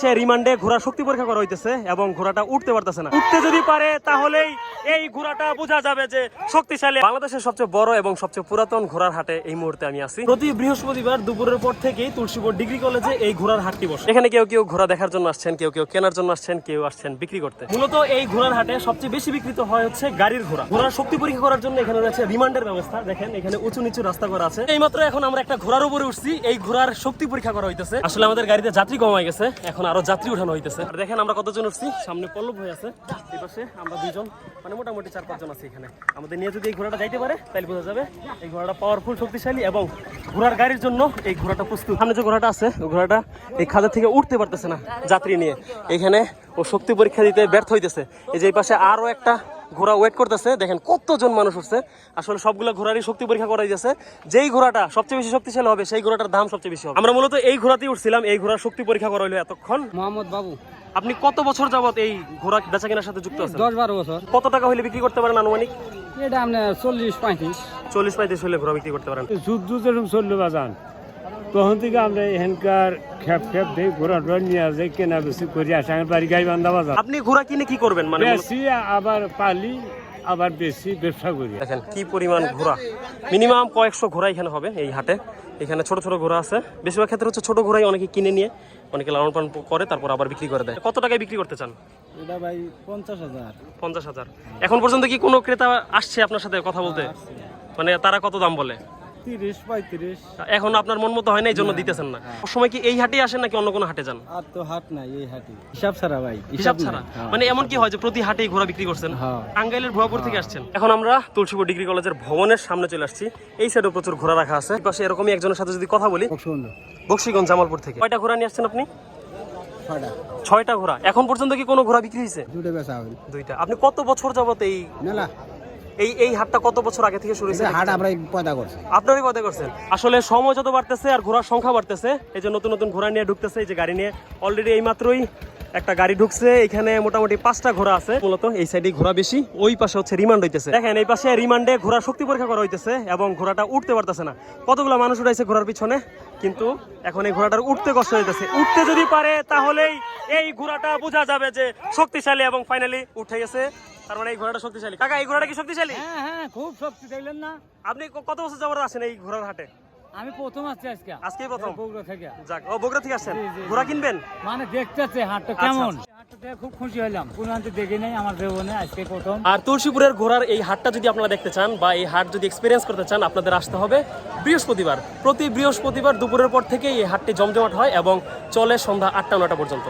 সে রিমান্ডে ঘোড়া শক্তি পরীক্ষা করা হইতেছে এবং ঘোড়াটা উঠতে পারতেছে না। উঠতে যদি পারে তাহলেই এই ঘোড়াটা বোঝা যাবে যে শক্তিশালী। বাংলাদেশের সবচেয়ে বড় এবং সবচেয়ে পুরাতন ঘোড়ার হাটে এই মুহূর্তে আমি আছি। প্রতি বৃহস্পতিবার দুপুরের পর থেকেই তুলসীপুর ডিগ্রি কলেজে এই ঘোড়ার হাটটি বসে। এখানে কেউ কেউ ঘোড়া দেখার জন্য আসছেন কেউ কেউ কেনার জন্য আসছেন কেউ আসছেন বিক্রি করতে। মূলত এই ঘোড়ার হাটে সবচেয়ে বেশি বিক্রিত হয় হচ্ছে গাড়ির ঘোড়া। ঘোড়ার শক্তি পরীক্ষা করার জন্য এখানে রয়েছে রিমান্ডের ব্যবস্থা। দেখেন এখানে উঁচু নিচু রাস্তা করা আছে। এইমাত্র এখন আমরা একটা ঘোড়ার উপরে উঠছি। এই ঘোড়ার শক্তি পরীক্ষা করা হইতেছে। আসলে আমাদের গাড়িতে যাত্রী কমাই গেছে। এখন আরও যাত্রী উঠানো হইতেছে। আর দেখেন আমরা কতজন উঠছি? সামনে পল্লব হয়ে আছে, এই পাশে আমরা দুইজন মানে মোটামুটি চার পাঁচজন আছি এখানে। আমাদের নিয়ে যদি এই ঘোড়াটা যাইতে পারে তাহলে বোঝা যাবে এই ঘোড়াটা পাওয়ারফুল শক্তিশালী এবং ঘোড়ার গাড়ির জন্য এই ঘোড়াটা প্রস্তুত। সামনে যে ঘোড়াটা আছে ঘোড়াটা এই খাদা থেকে উঠতে পারতেছে না যাত্রী নিয়ে। এখানে ও শক্তি পরীক্ষা দিতে ব্যর্থ হইতেছে। এই যে এই পাশে আরও একটা ঘোড়া ওয়েট করতেছে দেখেন কতজন মানুষ উঠছে। আসলে সবগুলো ঘোড়ারই শক্তি পরীক্ষা করা যাচ্ছে। যেই ঘোড়াটা সবচেয়ে বেশি শক্তিশালী হবে সেই ঘোড়াটার দাম সবচেয়ে বেশি হবে। আমরা মূলত এই ঘোড়াতেই উঠছিলাম এই ঘোড়ার শক্তি পরীক্ষা করা এতক্ষণ। মোহাম্মদ বাবু। আপনি কত বছর যাবত এই ঘোড়া বেচা কেনার সাথে যুক্ত আছেন? দশ বারো বছর। কত টাকা হলে বিক্রি করতে পারেন আনুমানিক? এটা আপনার চল্লিশ পঁয়ত্রিশ। চল্লিশ পঁয়ত্রিশ হলে ঘোড়া বিক্রি করতে পারেন। যুদ্ধ যেরকম চলল বাজান তখন থেকে আমরা এখানকার খেপ খেপ দিয়ে ঘোরা টোরা নিয়ে যাই কেনা বেশি করি আসে আমার বাড়ি গাই বান্ধা বাজার আপনি ঘোড়া কিনে কি করবেন মানে বেশি আবার পালি আবার বেশি ব্যবসা করি দেখেন কি পরিমাণ ঘোড়া মিনিমাম কয়েকশো ঘোড়া এখানে হবে এই হাটে এখানে ছোট ছোট ঘোড়া আছে বেশিরভাগ ক্ষেত্রে হচ্ছে ছোট ঘোড়াই অনেকে কিনে নিয়ে অনেকে লালন পালন করে তারপর আবার বিক্রি করে দেয় কত টাকায় বিক্রি করতে চান এটা ভাই পঞ্চাশ হাজার পঞ্চাশ হাজার এখন পর্যন্ত কি কোনো ক্রেতা আসছে আপনার সাথে কথা বলতে মানে তারা কত দাম বলে তিরিশ পঁয়ত্রিশ। এখন আপনার মন মতো হয় না এই জন্য দিতেছেন না? সময় কি এই হাটে আসেন নাকি অন্য কোনো হাটে যান? আর তো হাট নাই এই হাটই। হিসাব ছাড়া ভাই হিসাব ছাড়া? মানে এমন কি হয় যে প্রতি হাটেই ঘোড়া বিক্রি করছেন? হ্যাঁ। টাঙ্গাইলের ভুয়াপুর থেকে আসছেন। এখন আমরা তুলসীপুর ডিগ্রি কলেজের ভবনের সামনে চলে আসছি। এই সাইডে প্রচুর ঘোড়া রাখা আছে। পাশে এরকমই একজনের সাথে যদি কথা বলি বক্সিগঞ্জ। জামালপুর থেকে। কয়টা ঘোড়া নিয়ে আসছেন আপনি? ছয়টা। ঘোড়া। এখন পর্যন্ত কি কোনো ঘোড়া বিক্রি হয়েছে? বেচা দুইটা। আপনি কত বছর যাবত এই মেলা। এই এই হাটটা কত বছর আগে থেকে শুরু হয়েছে? হাট আমরা পয়দা করছি। আপনারই কথা করছেন? আসলে সময় যত বাড়তেছে আর ঘোড়ার সংখ্যা বাড়তেছে এই যে নতুন নতুন ঘোড়া নিয়ে ঢুকতেছে এই যে গাড়ি নিয়ে অলরেডি এই মাত্রই একটা গাড়ি ঢুকছে এখানে মোটামুটি পাঁচটা ঘোড়া আছে। মূলত এই সাইডে ঘোড়া বেশি ওই পাশে হচ্ছে রিমান্ড হইতেছে। দেখেন এই পাশে রিমান্ডে ঘোড়ার শক্তি পরীক্ষা করা হইতেছে এবং ঘোড়াটা উঠতে পারতেছে না। কতগুলো মানুষ উঠাইছে ঘোড়ার পিছনে? কিন্তু এখন এই ঘোড়াটার উঠতে কষ্ট হইতেছে। উঠতে যদি পারে তাহলেই এই ঘোড়াটা বোঝা যাবে যে শক্তিশালী এবং ফাইনালি উঠে গেছে। তার মানে এই ঘোড়াটা শক্তিশালী। কাকা এই ঘোড়াটা কি শক্তিশালী? হ্যাঁ হ্যাঁ খুব শক্তি দেখলেন না। আপনি কত বছর যাবত আছেন এই ঘোড়ার হাটে? আমি প্রথম আসছি আজকে। আজকেই প্রথম? বগুড়া থেকে। যাক ও বগুড়া থেকে আসছেন? ঘোড়া কিনবেন? মানে দেখতেছে হাটটা কেমন? দেখে খুব খুশি হলাম দেখি নাই আমার জীবনে আজকে প্রথম। আর তুলসীপুরের ঘোড়ার এই হাটটা যদি আপনারা দেখতে চান বা এই হাট যদি এক্সপিরিয়েন্স করতে চান আপনাদের আসতে হবে বৃহস্পতিবার। প্রতি বৃহস্পতিবার দুপুরের পর থেকে এই হাটটি জমজমাট হয় এবং চলে সন্ধ্যা আটটা নটা পর্যন্ত।